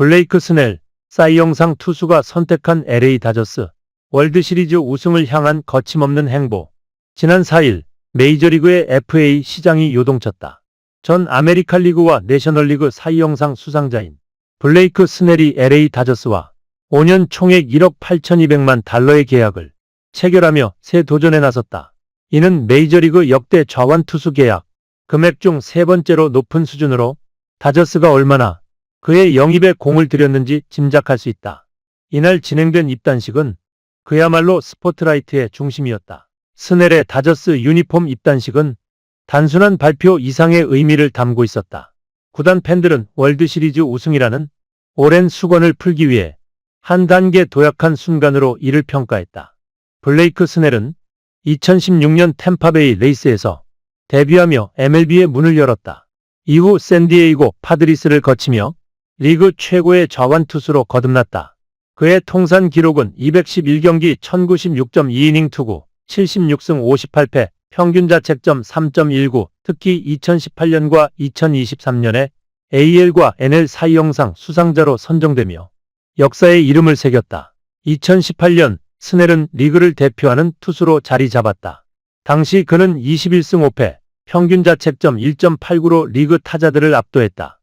블레이크 스넬, 사이 영상 투수가 선택한 LA 다저스, 월드 시리즈 우승을 향한 거침없는 행보. 지난 4일 메이저리그의 FA 시장이 요동쳤다. 전 아메리칸 리그와 내셔널리그 사이 영상 수상자인 블레이크 스넬이 LA 다저스와 5년 총액 1억 8,200만 달러의 계약을 체결하며 새 도전에 나섰다. 이는 메이저리그 역대 좌완 투수 계약, 금액 중 세 번째로 높은 수준으로 다저스가 얼마나 그의 영입에 공을 들였는지 짐작할 수 있다. 이날 진행된 입단식은 그야말로 스포트라이트의 중심이었다. 스넬의 다저스 유니폼 입단식은 단순한 발표 이상의 의미를 담고 있었다. 구단 팬들은 월드 시리즈 우승이라는 오랜 수건을 풀기 위해 한 단계 도약한 순간으로 이를 평가했다. 블레이크 스넬은 2016년 템파베이 레이스에서 데뷔하며 MLB의 문을 열었다. 이후 샌디에이고 파드리스를 거치며 리그 최고의 좌완 투수로 거듭났다. 그의 통산 기록은 211경기 1096.2이닝 투구, 76승 58패, 평균 자책점 3.19, 특히 2018년과 2023년에 AL과 NL 사이 영상 수상자로 선정되며 역사의 이름을 새겼다. 2018년 스넬은 리그를 대표하는 투수로 자리 잡았다. 당시 그는 21승 5패, 평균 자책점 1.89로 리그 타자들을 압도했다.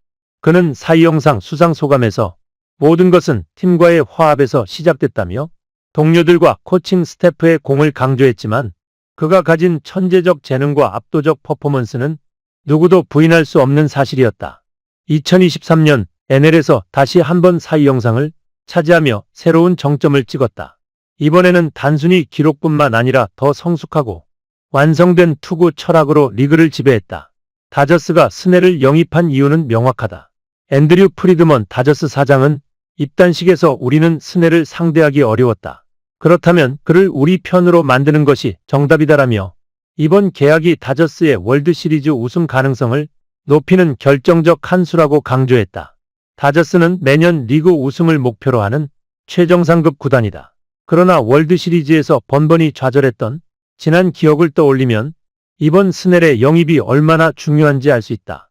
그는 사이 영상 수상 소감에서 모든 것은 팀과의 화합에서 시작됐다며 동료들과 코칭 스태프의 공을 강조했지만 그가 가진 천재적 재능과 압도적 퍼포먼스는 누구도 부인할 수 없는 사실이었다. 2023년 NL에서 다시 한번 사이 영상을 차지하며 새로운 정점을 찍었다. 이번에는 단순히 기록뿐만 아니라 더 성숙하고 완성된 투구 철학으로 리그를 지배했다. 다저스가 스넬을 영입한 이유는 명확하다. 앤드류 프리드먼 다저스 사장은 입단식에서 우리는 스넬을 상대하기 어려웠다. 그렇다면 그를 우리 편으로 만드는 것이 정답이다라며 이번 계약이 다저스의 월드 시리즈 우승 가능성을 높이는 결정적 한 수라고 강조했다. 다저스는 매년 리그 우승을 목표로 하는 최정상급 구단이다. 그러나 월드 시리즈에서 번번이 좌절했던 지난 기억을 떠올리면 이번 스넬의 영입이 얼마나 중요한지 알 수 있다.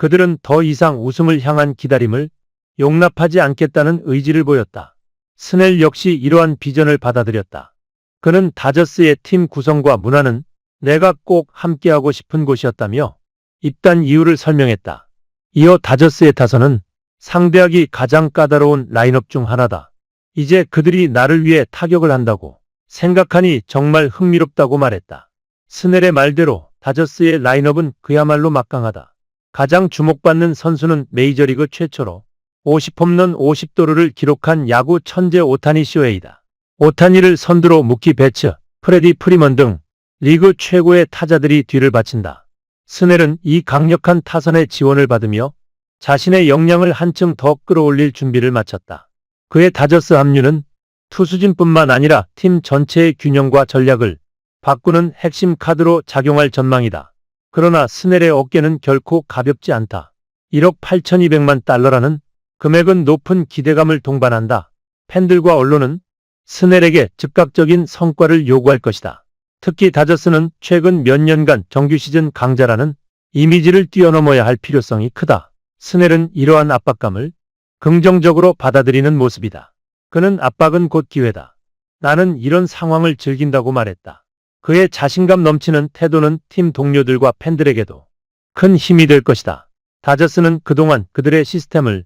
그들은 더 이상 우승을 향한 기다림을 용납하지 않겠다는 의지를 보였다. 스넬 역시 이러한 비전을 받아들였다. 그는 다저스의 팀 구성과 문화는 내가 꼭 함께하고 싶은 곳이었다며 입단 이유를 설명했다. 이어 다저스의 타선은 상대하기 가장 까다로운 라인업 중 하나다. 이제 그들이 나를 위해 타격을 한다고 생각하니 정말 흥미롭다고 말했다. 스넬의 말대로 다저스의 라인업은 그야말로 막강하다. 가장 주목받는 선수는 메이저리그 최초로 50홈런 50도루를 기록한 야구 천재 오타니 쇼헤이다. 오타니를 선두로 무키 베츠, 프레디 프리먼 등 리그 최고의 타자들이 뒤를 바친다. 스넬은 이 강력한 타선의 지원을 받으며 자신의 역량을 한층 더 끌어올릴 준비를 마쳤다. 그의 다저스 합류는 투수진뿐만 아니라 팀 전체의 균형과 전략을 바꾸는 핵심 카드로 작용할 전망이다. 그러나 스넬의 어깨는 결코 가볍지 않다. 1억 8,200만 달러라는 금액은 높은 기대감을 동반한다. 팬들과 언론은 스넬에게 즉각적인 성과를 요구할 것이다. 특히 다저스는 최근 몇 년간 정규 시즌 강자라는 이미지를 뛰어넘어야 할 필요성이 크다. 스넬은 이러한 압박감을 긍정적으로 받아들이는 모습이다. 그는 압박은 곧 기회다. 나는 이런 상황을 즐긴다고 말했다. 그의 자신감 넘치는 태도는 팀 동료들과 팬들에게도 큰 힘이 될 것이다. 다저스는 그동안 그들의 시스템을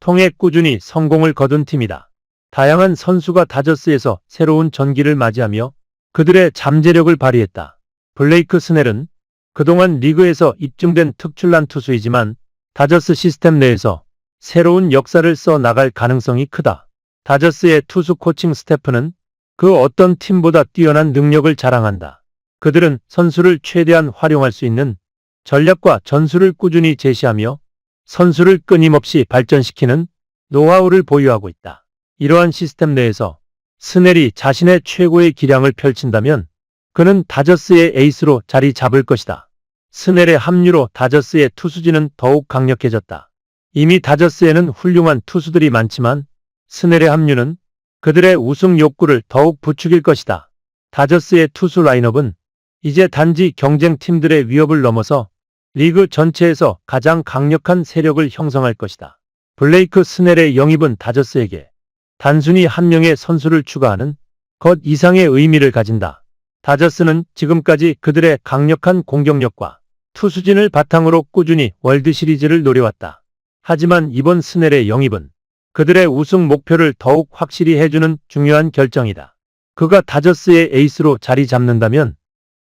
통해 꾸준히 성공을 거둔 팀이다. 다양한 선수가 다저스에서 새로운 전기를 맞이하며 그들의 잠재력을 발휘했다. 블레이크 스넬은 그동안 리그에서 입증된 특출난 투수이지만 다저스 시스템 내에서 새로운 역사를 써 나갈 가능성이 크다. 다저스의 투수 코칭 스태프는 그 어떤 팀보다 뛰어난 능력을 자랑한다. 그들은 선수를 최대한 활용할 수 있는 전략과 전술을 꾸준히 제시하며 선수를 끊임없이 발전시키는 노하우를 보유하고 있다. 이러한 시스템 내에서 스넬이 자신의 최고의 기량을 펼친다면 그는 다저스의 에이스로 자리 잡을 것이다. 스넬의 합류로 다저스의 투수진은 더욱 강력해졌다. 이미 다저스에는 훌륭한 투수들이 많지만 스넬의 합류는 그들의 우승 욕구를 더욱 부추길 것이다. 다저스의 투수 라인업은 이제 단지 경쟁 팀들의 위협을 넘어서 리그 전체에서 가장 강력한 세력을 형성할 것이다. 블레이크 스넬의 영입은 다저스에게 단순히 한 명의 선수를 추가하는 것 이상의 의미를 가진다. 다저스는 지금까지 그들의 강력한 공격력과 투수진을 바탕으로 꾸준히 월드 시리즈를 노려왔다. 하지만 이번 스넬의 영입은 그들의 우승 목표를 더욱 확실히 해주는 중요한 결정이다. 그가 다저스의 에이스로 자리 잡는다면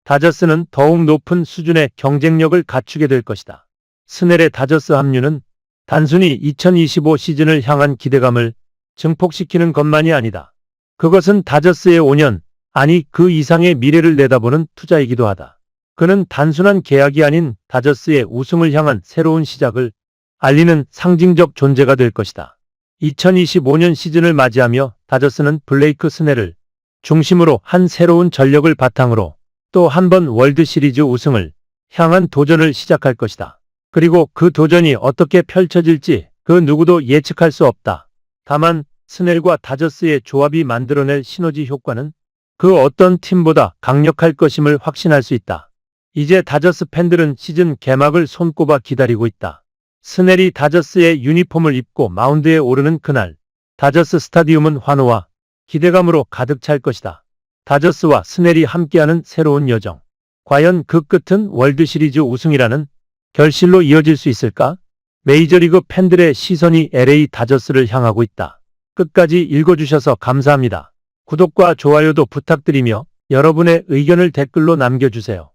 다저스는 더욱 높은 수준의 경쟁력을 갖추게 될 것이다. 스넬의 다저스 합류는 단순히 2025 시즌을 향한 기대감을 증폭시키는 것만이 아니다. 그것은 다저스의 5년, 아니 그 이상의 미래를 내다보는 투자이기도 하다. 그는 단순한 계약이 아닌 다저스의 우승을 향한 새로운 시작을 알리는 상징적 존재가 될 것이다. 2025년 시즌을 맞이하며 다저스는 블레이크 스넬을 중심으로 한 새로운 전력을 바탕으로 또 한 번 월드 시리즈 우승을 향한 도전을 시작할 것이다. 그리고 그 도전이 어떻게 펼쳐질지 그 누구도 예측할 수 없다. 다만 스넬과 다저스의 조합이 만들어낼 시너지 효과는 그 어떤 팀보다 강력할 것임을 확신할 수 있다. 이제 다저스 팬들은 시즌 개막을 손꼽아 기다리고 있다. 스넬이 다저스의 유니폼을 입고 마운드에 오르는 그날, 다저스 스타디움은 환호와 기대감으로 가득 찰 것이다. 다저스와 스넬이 함께하는 새로운 여정. 과연 그 끝은 월드 시리즈 우승이라는 결실로 이어질 수 있을까? 메이저리그 팬들의 시선이 LA 다저스를 향하고 있다. 끝까지 읽어주셔서 감사합니다. 구독과 좋아요도 부탁드리며 여러분의 의견을 댓글로 남겨주세요.